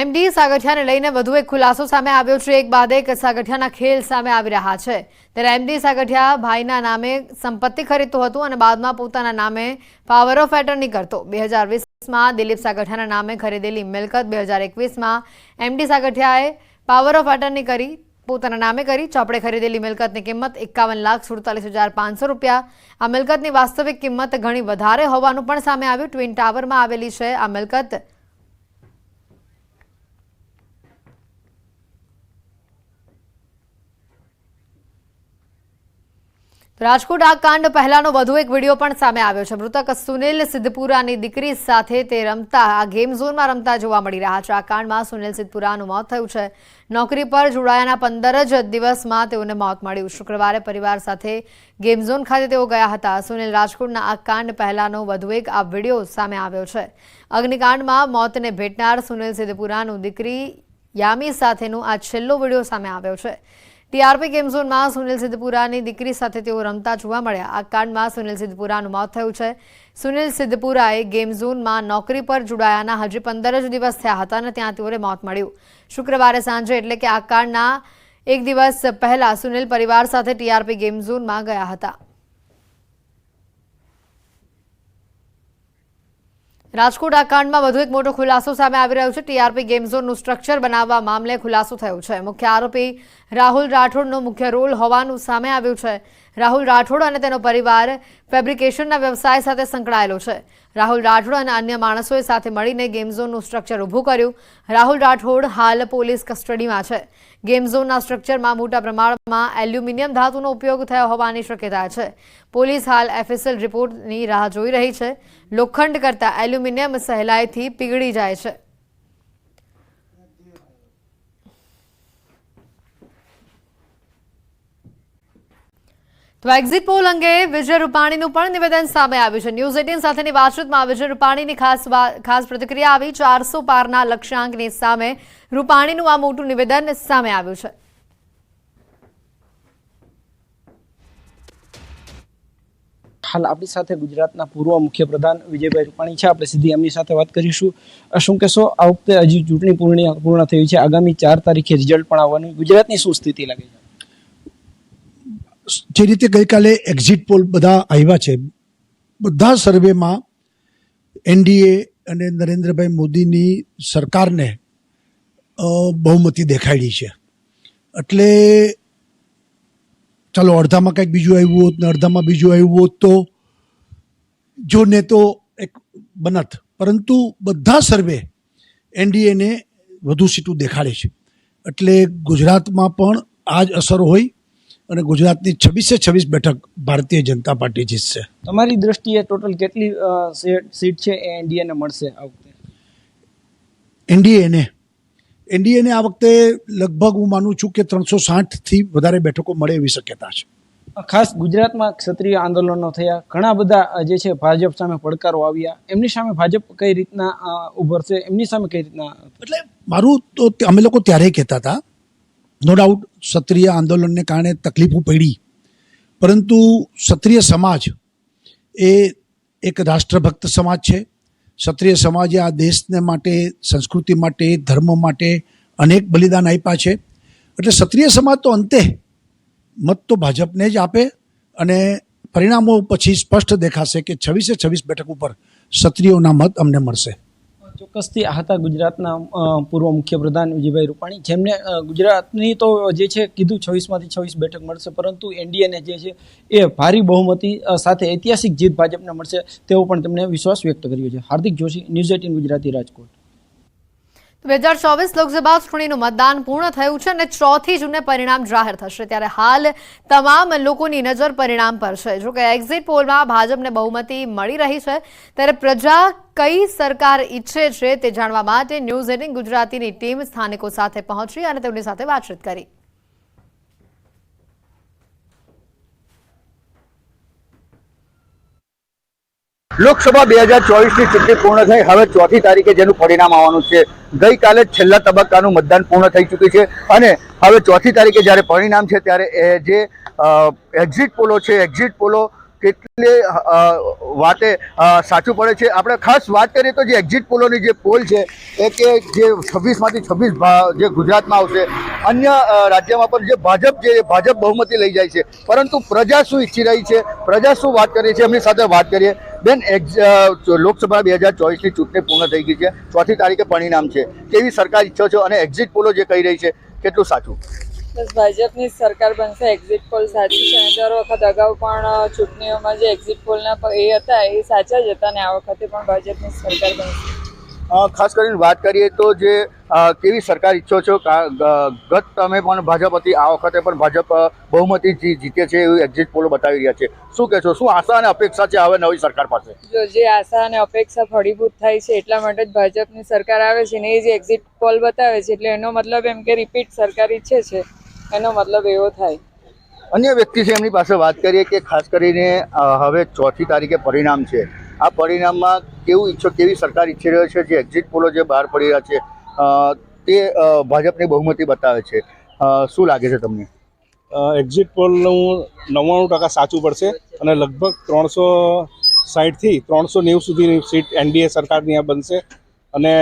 MD સાગઠિયાને લઈને વધુ એક ખુલાસો સામે આવ્યો છે. એક બાદ એક સાગઠિયાના ખેલ સામે આવી રહ્યા છે. ત્યારે એમડી સાગઠિયા ભાઈના નામે સંપત્તિ ખરીદતો હતો અને બાદમાં પોતાના નામે પાવર ઓફ એટર્ની કરતો. બે હજાર વીસમાં દિલીપ સાગઠિયાના નામે ખરીદેલી મિલકત, બે હજાર એકવીસમાં એમડી સાગઠિયાએ પાવર ઓફ એટર્ની કરી, પોતાના નામે કરી ચોપડે ખરીદેલી મિલકતની કિંમત એકાવન લાખ સુડતાલીસ હજાર પાંચસો રૂપિયા. આ મિલકતની વાસ્તવિક કિંમત ઘણી વધારે હોવાનું પણ સામે આવ્યું. ટ્વિન ટાવરમાં આવેલી છે આ મિલકત. રાજકોટ આ કાંડ પહેલાનો વધુ એક વીડિયો પણ સામે આવ્યો છે. મૃતક સુનિલ સિદ્ધપુરાની દીકરી સાથે તે રમતા, આ ગેમ ઝોનમાં રમતા જોવા મળી રહ્યા છે. આ કાંડમાં સુનિલ સિદ્ધપુરાનું મોત થયું છે. નોકરી પર જોડાયાના પંદર જ દિવસમાં તેઓને મોત મળ્યું. શુક્રવારે પરિવાર સાથે ગેમ ઝોન ખાતે તેઓ ગયા હતા. સુનિલ, રાજકોટના આ કાંડ પહેલાનો વધુ એક આ વીડિયો સામે આવ્યો છે. અગ્નિકાંડમાં મોતને ભેટનાર સુનિલ સિદ્ધપુરાનું દીકરી યામી સાથેનો આ છેલ્લો વીડિયો સામે આવ્યો છે. ટીઆરપી ગેમ ઝોનમાં સુનિલ સિદ્ધપુરાની દીકરી સાથે તેઓ રમતા જોવા મળ્યા. આ કાંડમાં સુનિલ સિદ્ધપુરાનું મોત થયું છે. સુનિલ સિદ્ધપુરાએ ગેમ ઝોનમાં નોકરી પર જોડાયાના હજી પંદર જ દિવસ થયા હતા અને ત્યાં તેઓને મોત મળ્યું. શુક્રવારે સાંજે એટલે કે આ કાંડના એક દિવસ પહેલા સુનિલ પરિવાર સાથે ટીઆરપી ગેમ ઝોનમાં ગયા હતા. રાજકોટ આ કાંડમાં વધુ એક મોટો ખુલાસો સામે આવી રહ્યો છે. ટીઆરપી ગેમ ઝોનનું સ્ટ્રક્ચર બનાવવા મામલે ખુલાસો થયો છે. મુખ્ય આરોપી રાહુલ રાઠોડનો મુખ્ય રોલ હોવાનું સામે આવ્યું છે. રાહુલ રાઠોડ અને તેનો પરિવાર ફેબ્રિકેશનના વ્યવસાય સાથે સંકળાયેલો છે. રાહુલ રાઠોડ અને અન્ય માણસોએ સાથે મળીને ગેમ ઝોનનું સ્ટ્રક્ચર ઊભું કર્યું. રાહુલ રાઠોડ હાલ પોલીસ કસ્ટડીમાં છે. ગેમ ઝોનના સ્ટ્રક્ચરમાં મોટા પ્રમાણમાં એલ્યુમિનિયમ ધાતુનો ઉપયોગ થયો હોવાની શક્યતા છે. પોલીસ હાલ એફએસએલ રિપોર્ટની રાહ જોઈ રહી છે. લોખંડ કરતાં એલ્યુમિનિયમ સહેલાઈથી પીગળી જાય છે. તો એક્ઝિટ પોલ અંગે વિજય રૂપાણીનું પણ નિવેદન સામે આવ્યું છે. ન્યૂઝ એટીન સાથેની વાતચીતમાં વિજય રૂપાણીની ખાસ ખાસ પ્રતિક્રિયા આવી. ચારસો પારના લક્ષ્યાંકની સામે રૂપાણીનું આ મોટું નિવેદન સામે આવ્યું છે. હાલ આપણી સાથે ગુજરાતના પૂર્વ મુખ્યપ્રધાન વિજયભાઈ રૂપાણી છે. આપણે સીધી એમની સાથે વાત કરીશું. શું કહેશો? આ વખતે હજી ચૂંટણી પૂર્ણ પૂર્ણ થઈ છે. આગામી ચાર તારીખે રિઝલ્ટ પણ આવવાનું. ગુજરાતની શું સ્થિતિ લાગે છે? જે રીતે ગઈકાલે એક્ઝિટ પોલ બધા આવ્યા છે, બધા સર્વેમાં એનડીએ અને નરેન્દ્રભાઈ મોદીની સરકારને બહુમતી દેખાડી છે. એટલે ચાલો, અડધામાં કંઈક બીજું આવ્યું હોત ને અડધામાં બીજું આવ્યું હોત તો જો ને તો એક બનત. પરંતુ બધા સર્વે એનડીએને વધુ સીટું દેખાડે છે. એટલે ગુજરાતમાં પણ આ જ અસર હોય અને ગુજરાતની છવ્વીસે છવ્વીસ બેઠક ભારતીય જનતા પાર્ટી જીતશે. તમારી દ્રષ્ટિએ ટોટલ કેટલી સીટ છે એ એનડીએને મળશે આ વખતે? એનડીએને. એનડીએને આ વખતે લગભગ હું માનું છું કે ત્રણસો સાઠથી વધારે બેઠકો મળે એવી શક્યતા છે. ખાસ ગુજરાતમાં ક્ષત્રિય આંદોલનો થયા ઘણા બધા જે છે ભાજપ સામે પડકારો આવ્યા એમની સામે ભાજપ કઈ રીતના ઉભરશે એમની સામે કઈ રીતના? એટલે મારું તો અમે લોકો ત્યારે કહેતા હતા નો ડાઉટ ક્ષત્રિય આંદોલનને કારણે તકલીફો પડી. પરંતુ ક્ષત્રિય સમાજ એ એક રાષ્ટ્રભક્ત સમાજ છે. ક્ષત્રિય સમાજે આ દેશને માટે, સંસ્કૃતિ માટે, ધર્મ માટે અનેક બલિદાન આપ્યા છે. એટલે ક્ષત્રિય સમાજ તો અંતે મત તો ભાજપને જ આપે અને પરિણામો પછી સ્પષ્ટ દેખાશે કે છવ્વીસે છવ્વીસ બેઠક ઉપર ક્ષત્રિયોના મત અમને મળશે. ચોક્કસથી આ હતા ગુજરાતના પૂર્વ મુખ્યપ્રધાન વિજયભાઈ રૂપાણી, જેમને ગુજરાતની તો જે છે કીધું છવ્વીસમાંથી છવ્વીસ બેઠક મળશે, પરંતુ એનડીએને જે છે એ ભારી બહુમતી સાથે ઐતિહાસિક જીત ભાજપને મળશે તેવો પણ તેમણે વિશ્વાસ વ્યક્ત કર્યો છે. Hardik Joshi, news eighteen Gujarati Rajkot. બે હજાર ચોવીસ લોકસભા ચૂંટણીનું મતદાન પૂર્ણ થયું છે અને ચોથી જૂને પરિણામ જાહેર થશે. ત્યારે હાલ તમામ લોકોની નજર પરિણામ પર છે. જો કે એક્ઝિટ પોલમાં ભાજપને બહુમતી મળી રહી છે. ત્યારે પ્રજા કઈ સરકાર ઈચ્છે છે તે જાણવા માટે ન્યૂઝ એટીન ગુજરાતીની ટીમ સ્થાનિકો સાથે પહોંચી અને તેમની સાથે વાતચીત કરી. લોકસભા બે હજાર ચોવીસની ચૂંટણી પૂર્ણ થઈ. હવે ચોથી તારીખે જેનું પરિણામ આવવાનું છે. ગઈકાલે છેલ્લા તબક્કાનું મતદાન પૂર્ણ થઈ ચૂક્યું છે. અને હવે ચોથી તારીખે જ્યારે પરિણામ છે, ત્યારે જે એક્ઝિટ પોલો છે એક્ઝિટ પોલો કેટલી વાતે સાચું પડે છે. આપણે ખાસ વાત કરીએ તો જે એક્ઝિટ પોલોની જે પોલ છે, એ કે જે છવ્વીસમાંથી છવ્વીસ જે ગુજરાતમાં આવશે, અન્ય રાજ્યમાં પણ જે ભાજપ જે ભાજપ બહુમતી લઈ જાય છે. પરંતુ પ્રજા શું ઈચ્છી રહી છે? પ્રજા શું વાત કરી છે? એમની સાથે વાત કરીએ. બેન લોકસભા બે હજાર ચોવીસની ચૂંટણી પૂર્ણ થઈ ગઈ છે. ચોથી તારીખે પરિણામ છે. કેવી સરકાર ઈચ્છો છો? અને એક્ઝિટ પોલો જે કહી રહી છે, કેટલું સાચું? બસ ભાજપની સરકાર બનશે. એક્ઝિટ પોલ સાચી છે અને દર વખત અગાઉ પણ ચૂંટણીઓમાં જે એક્ઝિટ પોલના એ હતા એ સાચા જ હતા અને આ વખતે પણ ભાજપની સરકાર બનશે. ખાસ કરીને વાત કરીએ તો જે કેવી સરકાર ઈચ્છો છો? કા- ગત તમે પણ ભાજપ હતી આ વખતે પણ ભાજપ બહુમતી જી- જીતે છે એવું એક્ઝિટ પોલો બતાવી રહ્યા છે. શું કહેશો? શું આશા અને અપેક્ષા છે હવે નવી સરકાર પાસે? જો જે આશા અને અપેક્ષા ફળીભૂત થાય છે એટલા માટે જ ભાજપની સરકાર આવે છે ને એ જે એક્ઝિટ પોલ બતાવે છે એટલે એનો મતલબ એમ કે રિપીટ સરકાર ઈચ્છે છે. એનો મતલબ એવો થાય. અન્ય વ્યક્તિ છે એમની પાસે વાત કરીએ કે ખાસ કરીને હવે ચોથી તારીખે પરિણામ છે. આ પરિણામમાં કેવું ઈચ્છો કેવી સરકાર ઈચ્છી રહ્યો છે જે એક્ઝિટ પોલો જે બહાર પડી રહ્યા છે તે ભાજપની બહુમતી બતાવે છે. શું લાગે છે તમને? એક્ઝિટ પોલનું નવ્વાણું ટકા સાચું પડશે અને લગભગ ત્રણસો સાઠથી ત્રણસો નેવું સુધીની સીટ એનડીએ સરકારની આ બનશે અને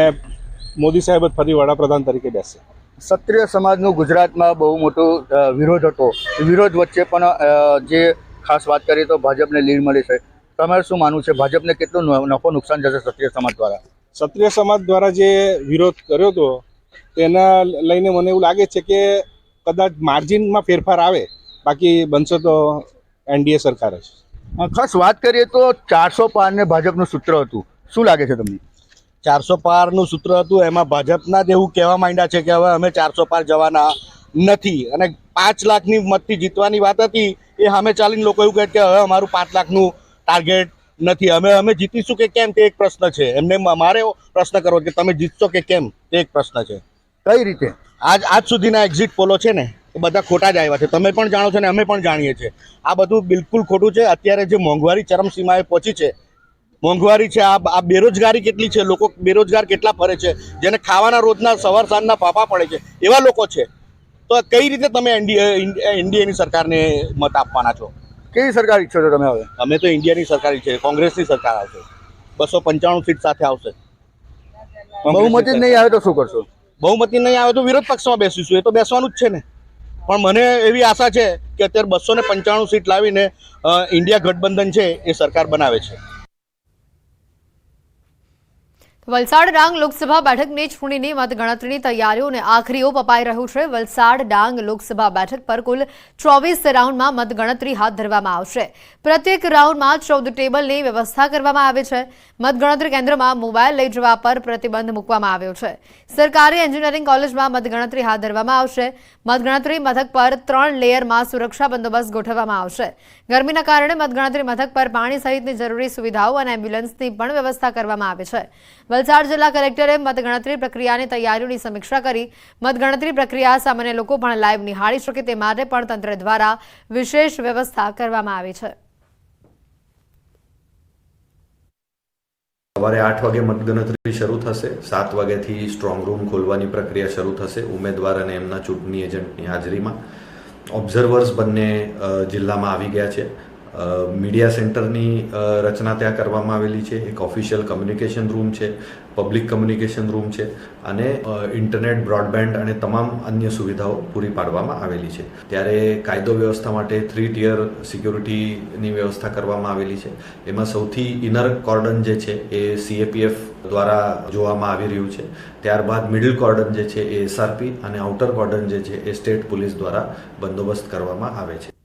મોદી સાહેબ જ ફરી વડાપ્રધાન તરીકે બેસશે ક્ષત્રિય સમાજનું ગુજરાતમાં બહુ મોટો વિરોધ હતો. વિરોધ વચ્ચે પણ જે ખાસ વાત કરીએ તો ભાજપને લીડ મળી છે. તમારે શું માનવું છે? ભાજપને કેટલું નફો નુકસાન જશે ક્ષત્રિય સમાજ દ્વારા? ક્ષત્રિય સમાજ દ્વારા જે વિરોધ કર્યો હતો તેના લઈને મને એવું લાગે છે કે કદાચ માર્જિનમાં ફેરફાર આવે. બાકી બનશે તો એનડીએ સરકાર જ. ખાસ વાત કરીએ તો ચારસો પારને ભાજપનું સૂત્ર હતું. શું લાગે છે તમને? ચારસો પારનું સૂત્ર હતું એમાં ભાજપના જ એવું કહેવા માંડ્યા છે કે હવે અમે ચારસો પાર જવાના નથી. અને પાંચ લાખની મતથી જીતવાની વાત હતી એ સામે ચાલીને લોકો એવું કહે કે હવે અમારું પાંચ લાખનું ટાર્ગેટ નથી. અમે અમે જીતીશું કે કેમ તે એક પ્રશ્ન છે. એમને મારે પ્રશ્ન કરવો કે તમે જીતશો કે કેમ તે એક પ્રશ્ન છે. કઈ રીતે? આજ આજ સુધીના એક્ઝિટ પોલો છે ને એ બધા ખોટા જ આવ્યા છે. તમે પણ જાણો છો ને અમે પણ જાણીએ છીએ. આ બધું બિલકુલ ખોટું છે. અત્યારે જે મોંઘવારી ચરમસીમાએ પહોંચી છે મોંઘવારી છે આ આ બેરોજગારી કેટલી છે લોકો બેરોજગાર કેટલા ફરે છે જેને ખાવાના રોજના સવાર સાંજના પાપા પડે છે એવા લોકો છે. તો કઈ રીતે તમે એનડીએની સરકારને મત આપવાના છો? કેવી સરકાર ઈચ્છો છો તમે હવે? અમે તો ઇન્ડિયાની સરકાર છે કોંગ્રેસની સરકાર આવશે. બસો પંચાણું સીટ સાથે આવશે. બહુમતી જ નહીં આવે તો શું કરશો? બહુમતી નહીં આવે તો વિરોધ પક્ષમાં બેસીશું એ તો બેસવાનું જ છે ને. પણ મને એવી આશા છે કે અત્યારે બસો ને પંચાણું સીટ લાવીને ઇન્ડિયા ગઠબંધન છે એ સરકાર બનાવે છે. વલસાડ ડાંગ લોકસભા બેઠકની ચૂંટણીની મતગણતરીની તૈયારીઓને આખરી ઓપ અપાઈ રહ્યું છે. વલસાડ ડાંગ લોકસભા બેઠક પર કુલ ચોવીસ રાઉન્ડમાં મતગણતરી હાથ ધરવામાં આવશે. પ્રત્યેક રાઉન્ડમાં ચૌદ ટેબલની વ્યવસ્થા કરવામાં આવી છે. મતગણતરી કેન્દ્રમાં મોબાઈલ લઈ જવા પર પ્રતિબંધ મૂકવામાં આવ્યો છે. સરકારી એન્જિનિયરિંગ કોલેજમાં મતગણતરી હાથ ધરવામાં આવશે. મતગણતરી મથક પર ત્રણ લેયરમાં સુરક્ષા બંદોબસ્ત ગોઠવવામાં આવશે. ગરમીના કારણે મતગણતરી મથક પર પાણી સહિતની જરૂરી સુવિધાઓ અને એમ્બ્યુલન્સની પણ વ્યવસ્થા કરવામાં આવી છે. વલસાડ જિલ્લા કલેક્ટરે મતગણતરી પ્રક્રિયાની તૈયારીઓની સમીક્ષા કરી મતગણતરી પ્રક્રિયા સામાન્ય લોકો પણ લાઈવ નિહાળી શકે તે માટે પણ તંત્ર દ્વારા વિશેષ વ્યવસ્થા કરવામાં આવી છે. સવારે આઠ વાગે મતગણતરી શરૂ થશે. સાત વાગ્યાથી સ્ટ્રોંગ રૂમ ખોલવાની પ્રક્રિયા શરૂ થશે. ઉમેદવાર અને એમના ચૂંટણી એજન્ટની હાજરીમાં. ઓબ્ઝર્વર્સ બંને જિલ્લામાં આવી ગયા છે. મીડિયા સેન્ટરની રચના ત્યાં કરવામાં આવેલી છે. એક ઓફિશિયલ કમ્યુનિકેશન રૂમ છે પબ્લિક કમ્યુનિકેશન રૂમ છે અને ઇન્ટરનેટ બ્રોડબેન્ડ અને તમામ અન્ય સુવિધાઓ પૂરી પાડવામાં આવેલી છે. ત્યારે કાયદો વ્યવસ્થા માટે થ્રી ટિયર સિક્યોરિટીની વ્યવસ્થા કરવામાં આવેલી છે. એમાં સૌથી ઇનર કોર્ડન જે છે એ સીએપીએફ દ્વારા જોવામાં આવી રહ્યું છે. ત્યારબાદ મિડલ કોર્ડન જે છે એ એસઆરપી અને આઉટર કોર્ડન જે છે એ સ્ટેટ પોલીસ દ્વારા બંદોબસ્ત કરવામાં આવે છે.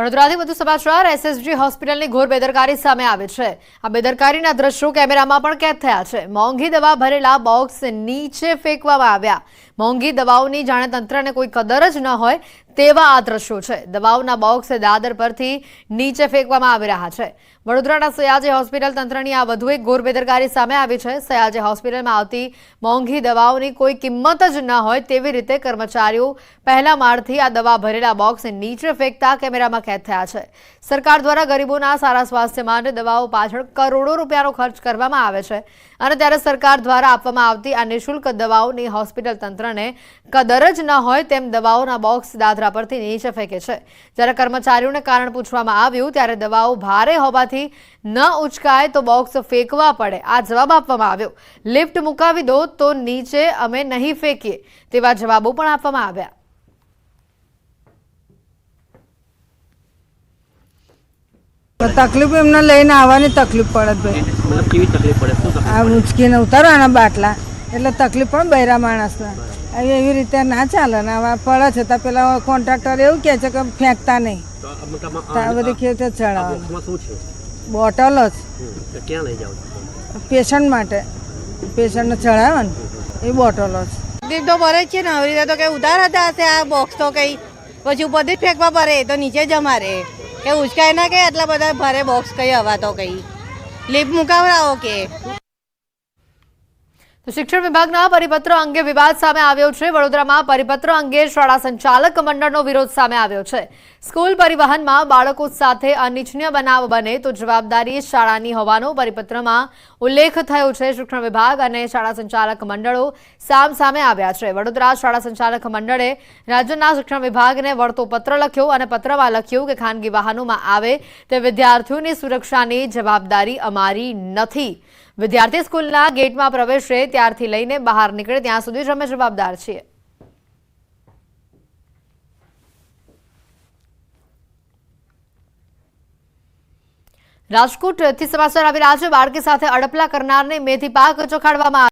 વડોદરાથી વધુ સમાચાર એસએસજી હોસ્પિટલની ઘોર બેદરકારી સામે આવે છે. આ બેદરકારીના દ્રશ્યો કેમેરામાં પણ કેદ થયા છે. મોંઘી દવા ભરેલા બોક્સ નીચે ફેંકવામાં આવ્યા. મોંઘી દવાઓની જાણે તંત્રને કોઈ કદર જ ન હોય તેવા આ દ્રશ્યો છે. દવાઓના બોક્સ દાદર પરથી નીચે ફેંકવામાં આવી રહ્યા છે. વડોદરાના સયાજી હોસ્પિટલ તંત્રની આ વધુ એક ઘોર બેદરકારી સામે આવી છે. સયાજી હોસ્પિટલમાં આવતી મોંઘી દવાઓની કોઈ કિંમત જ ન હોય તેવી રીતે કર્મચારીઓ પહેલા માળથી આ દવા ભરેલા બોક્સ નીચે ફેંકતા કેમેરામાં કેદ થયા છે. સરકાર દ્વારા ગરીબોના સારા સ્વાસ્થ્ય માટે દવાઓ પાછળ કરોડો રૂપિયાનો ખર્ચ કરવામાં આવે છે અને ત્યારે સરકાર દ્વારા આપવામાં આવતી આ નિઃશુલ્ક દવાઓની હોસ્પિટલ તંત્રને કદર જ ન હોય તેમ દવાઓના બોક્સ દાદરા પરથી નીચે ફેંકે છે. જ્યારે કર્મચારીઓને કારણ પૂછવામાં આવ્યું ત્યારે દવાઓ ભારે હોવાથી ન ઉચકાય તો બોક્સ ફેંકવા પડે. આ જવાબ આપવામાં આવ્યો. લિફ્ટ મુકાવી દો તો નીચે અમે નહીં ફેંકીએ તેવા જવાબો પણ આપવામાં આવ્યા. તકલીફ એમને લઈને આવવાની તકલીફ પડે ભાઈ. કેવી તકલીફ પડે? શું તકલીફ આ ઉંચકીને ઉતારવાના બાટલા. એટલે તકલીફ પણ બૈરા માણસને. હવે એવી રીતે ના ચાલે ને હવે પડે છે. તો પેલા કોન્ટ્રાક્ટર એવું કહે છે કે ફેંકતા નહીં. બધી કેવી રીતે ચડાવવાની બોટલો જ? પેશન્ટ માટે. પેશન્ટને ચડાવે ને એ બોટલો જ. તકલીફ તો ભરે જ છે ને. હવે રીતે તો કઈ ઉધાર હતા હશે આ બોક્સ તો કઈ. પછી ઉપરથી જ ફેંકવા પડે તો નીચે જ અમારે. કે ઉચકાય ના કે આટલા બધા ભારે બોક્સ કઈ હવા તો કઈ. લીપ મુકાવડાવો કે. શિક્ષણ વિભાગના પરિપત્ર અંગે વિવાદ સામે આવ્યો છે. વડોદરામાં પરિપત્ર અંગે શાળા સંચાલક મંડળનો વિરોધ સામે આવ્યો છે. સ્કૂલ પરિવહનમાં બાળકો સાથે અનિચ્છનીય બનાવ બને તો જવાબદારી શાળાની હોવાનો પરિપત્રમાં ઉલ્લેખ થયો છે. શિક્ષણ વિભાગ અને શાળા સંચાલક મંડળો સામ સામે આવ્યા છે. વડોદરા શાળા સંચાલક મંડળે રાજ્યના શિક્ષણ વિભાગને વળતો પત્ર લખ્યો અને પત્રમાં લખ્યું કે ખાનગી વાહનોમાં આવે તે વિદ્યાર્થીઓની સુરક્ષાની જવાબદારી અમારી નથી. વિદ્યાર્થી સ્કૂલના ગેટમાં પ્રવેશે ત્યારથી લઈને બહાર નીકળે ત્યાં સુધી જ અમે જવાબદાર છીએ. રાજકોટથી સમાચાર આવી રહ્યા છે બાળકી સાથે અડપલા કરનારને મેથી પાક ચોખાડવામાં.